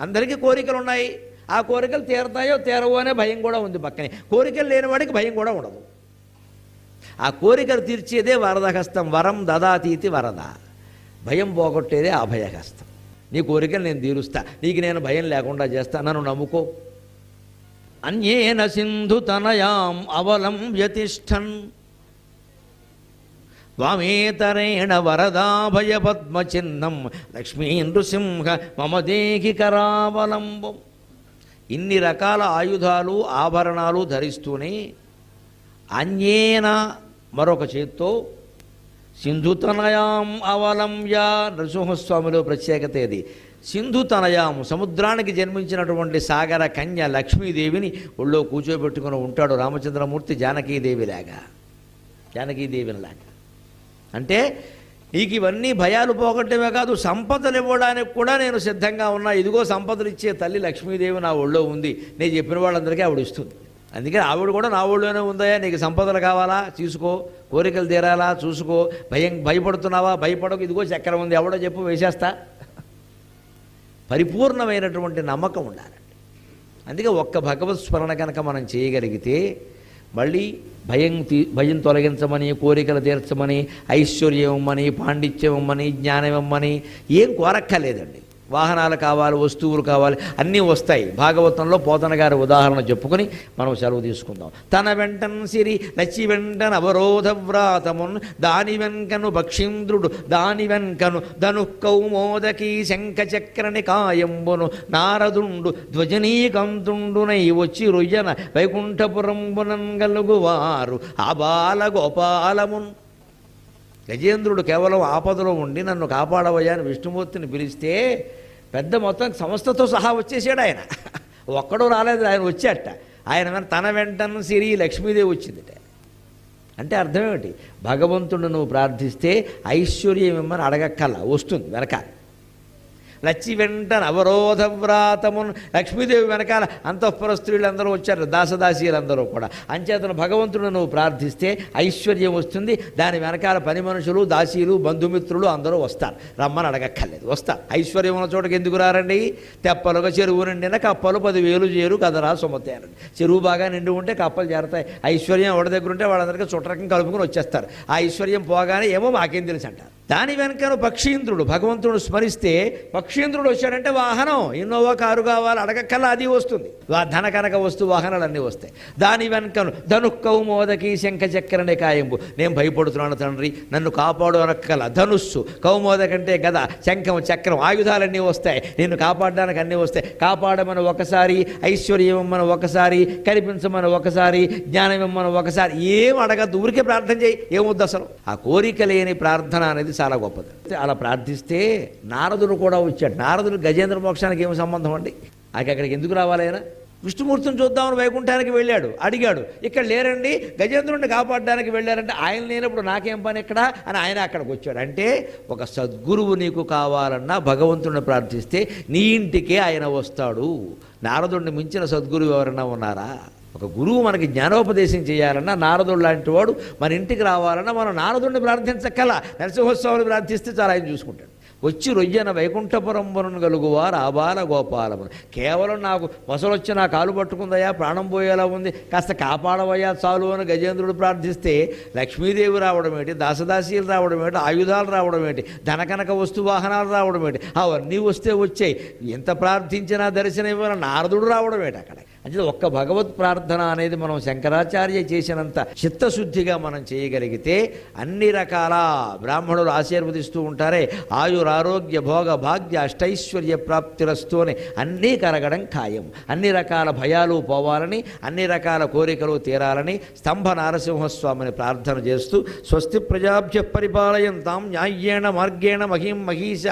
అందరికీ కోరికలు ఉన్నాయి. ఆ కోరికలు తీరతాయో తీరవో అనే భయం కూడా ఉంది పక్కనే. కోరికలు లేని వాడికి భయం కూడా ఉండదు. ఆ కోరికలు తీర్చేదే వరదహస్తం. వరం దదాతీతి వరద. భయం పోగొట్టేదే అభయహస్తం. నీ కోరికలు నేను తీరుస్తా. నీకు నేను భయం లేకుండా చేస్తా. నన్ను నమ్ముకో. అన్యేన సింధు తనయాం అవలం వ్యతిష్టన్. త్వమేతరేణ వరదాభయ పద్మచిహ్నం లక్ష్మీ నృసింహ మమ దేహి కరావలంబం. ఇన్ని రకాల ఆయుధాలు ఆభరణాలు ధరిస్తూనే అన్యేన మరొక చేత్తో సింధుతనయాం అవలంబ్య నరసింహస్వామిలో ప్రత్యేకత ఇది సింధుతనయాం సముద్రానికి జన్మించినటువంటి సాగర కన్య లక్ష్మీదేవిని ఒళ్ళో కూర్చోబెట్టుకుని ఉంటాడు రామచంద్రమూర్తి జానకీదేవిలాగా. జానకీదేవినిలాగా. అంటే నీకు ఇవన్నీ భయాలు పోగొట్టమే కాదు సంపదలు ఇవ్వడానికి కూడా నేను సిద్ధంగా ఉన్నా. ఇదిగో సంపదలు ఇచ్చే తల్లి లక్ష్మీదేవి నా ఒళ్ళో ఉంది. నేను చెప్పిన వాళ్ళందరికీ ఆవిడ ఇస్తుంది. అందుకే ఆవిడ కూడా నా ఒళ్ళోనే ఉందయా నీకు సంపదలు కావాలా? చూసుకో. కోరికలు తీరాలా? చూసుకో. భయం భయపడుతున్నావా? భయపడకు. ఇదిగో చక్రం ఉంది. ఎవడో చెప్పు వేసేస్తా. పరిపూర్ణమైనటువంటి నమ్మకం ఉండాలండి. అందుకే ఒక్క భగవత్ స్మరణ కనుక మనం చేయగలిగితే మళ్ళీ భయం తీ భయం తొలగించమని కోరికలు తీర్చమని ఐశ్వర్యం ఇవ్వమని పాండిత్యం ఇవ్వమని జ్ఞానం ఇవ్వమని ఏం కోరక్కర్లేదండి. వాహనాలు కావాలి వస్తువులు కావాలి అన్నీ వస్తాయి. భాగవతంలో పోతన గారి ఉదాహరణ చెప్పుకొని మనం సెలవు తీసుకుందాం. తన వెంటన్ సిరి నచ్చి వెంటన అవరోధ వ్రాతమున్ దాని వెంకను భక్షీంద్రుడు దాని వెంకను ధను కౌమోదకి శంఖ చక్రని కాయంబును నారదుండు ధ్వజనీకంతుండునై వచ్చి రుయ్యన వైకుంఠపురంబునం గలుగువారు. ఆ బాల గోపాలమున్ గజేంద్రుడు కేవలం ఆపదలో ఉండి నన్ను కాపాడవయ్యా అని విష్ణుమూర్తిని పిలిస్తే పెద్ద మొత్తం సంస్థతో సహా వచ్చేసాడు ఆయన. ఒక్కడూ రాలేదు ఆయన వచ్చాట. ఆయన తన వెంటనే సిరి లక్ష్మీదేవి వచ్చిందిట. అంటే అర్థం ఏమిటి? భగవంతుడు నువ్వు ప్రార్థిస్తే ఐశ్వర్యం ఇమ్మని అడగక్కల్లా వస్తుంది వెనకాల. లచ్చి వెంట అవరోధ వ్రాతమును లక్ష్మీదేవి వెనకాల అంతఃపుర స్త్రీలందరూ వచ్చారు దాసదాసీలందరూ కూడా. అంచేతను భగవంతుడు నువ్వు ప్రార్థిస్తే ఐశ్వర్యం వస్తుంది. దాని వెనకాల పని మనుషులు దాసీలు బంధుమిత్రులు అందరూ వస్తారు. రమ్మని అడగక్కర్లేదు. వస్తారు. ఐశ్వర్యం ఉన్న చోటకి ఎందుకు రారండి? తెప్పలుగా చెరువు నిండిన కప్పలు పదివేలు చేరు కదరా సుమతేనండి చెరువు బాగా నిండి ఉంటే కప్పలు చేరతాయి ఐశ్వర్యం ఎవరి దగ్గర ఉంటే వాళ్ళందరికీ చుట్టరకం కలుపుకొని వచ్చేస్తారు. ఆ ఐశ్వర్యం పోగానే ఏమో మాకేం తెలుసు అంటారు. దాని వెనకను పక్షీంద్రుడు భగవంతుడు స్మరిస్తే పక్షీంద్రుడు వచ్చాడంటే వాహనం ఇన్నోవా కారు కావాలి అడగక్కల్లా అది వస్తుంది. ధన కనక వస్తు వాహనాలు అన్నీ వస్తాయి. దాని వెనకను ధను కౌమోదకి శంఖ చక్రనే కాయంబు. నేను భయపడుతున్నాను తండ్రి నన్ను కాపాడు అనక్కల. ధనుస్సు కౌమోదకంటే గద శంఖం చక్రం ఆయుధాలన్నీ వస్తాయి. నిన్ను కాపాడడానికి అన్నీ వస్తాయి. కాపాడమని ఒకసారి ఐశ్వర్యం ఇమ్మని ఒకసారి కనిపించమని ఒకసారి జ్ఞానం ఇమ్మని ఒకసారి. ఏం అడగద్దు ఊరికే ప్రార్థన చేయి. ఏమొద్దు అసలు? ఆ కోరిక లేని ప్రార్థన అనేది చాలా గొప్పది. అలా ప్రార్థిస్తే నారదుడు కూడా వచ్చాడు. నారదుడు గజేంద్ర మోక్షానికి ఏమి సంబంధం అండి? ఆయనకి అక్కడికి ఎందుకు రావాలైనా విష్ణుమూర్తిని చూద్దామని వైకుంఠానికి వెళ్ళాడు. అడిగాడు ఇక్కడ లేరండి గజేంద్రుడిని కాపాడడానికి వెళ్ళారంటే ఆయన లేనప్పుడు నాకేం పని ఇక్కడ? అని ఆయన అక్కడికి వచ్చాడు. అంటే ఒక సద్గురువు నీకు కావాలన్నా భగవంతుడిని ప్రార్థిస్తే నీ ఇంటికే ఆయన వస్తాడు. నారదుడిని మించిన సద్గురువు ఎవరన్నా ఉన్నారా? ఒక గురువు మనకి జ్ఞానోపదేశం చేయాలన్నా నారదుడు లాంటి వాడు మన ఇంటికి రావాలన్నా మనం నారదుడిని ప్రార్థించక్కల నరసింహస్వామిని ప్రార్థిస్తే చాలా ఆయన చూసుకుంటాడు. వచ్చి రొయ్యన వైకుంఠపురంబును గలుగువారు ఆబాల గోపాలమును కేవలం నాకు మొసలొచ్చి నా కాలు పట్టుకుందయ్యా ప్రాణం పోయేలా ఉంది కాస్త కాపాడవయ్యా చాలు అని గజేంద్రుడు ప్రార్థిస్తే లక్ష్మీదేవి రావడం ఏంటి దాసదాసీలు రావడం ఏంటి ఆయుధాలు రావడం ఏంటి ధనకనక వస్తు వాహనాలు రావడం ఏంటి అవన్నీ వస్తే వచ్చాయి. ఎంత ప్రార్థించినా దర్శనం ఇవ్వాలని నారదుడు రావడం ఏంటి అక్కడ? అంటే ఒక్క భగవత్ ప్రార్థన అనేది మనం శంకరాచార్య చేసినంత చిత్తశుద్ధిగా మనం చేయగలిగితే అన్ని రకాల బ్రాహ్మణులు ఆశీర్వదిస్తూ ఉంటారే. ఆయురారోగ్య భోగ భాగ్య అష్టైశ్వర్య ప్రాప్తిరస్తు అని అన్నీ కరగడం ఖాయం. అన్ని రకాల భయాలు పోవాలని అన్ని రకాల కోరికలు తీరాలని స్తంభ నారసింహస్వామిని ప్రార్థన చేస్తూ స్వస్తి ప్రజాభ్య పరిపాలయంతాం న్యాయ్యేణ మార్గేణ మహిం మహీష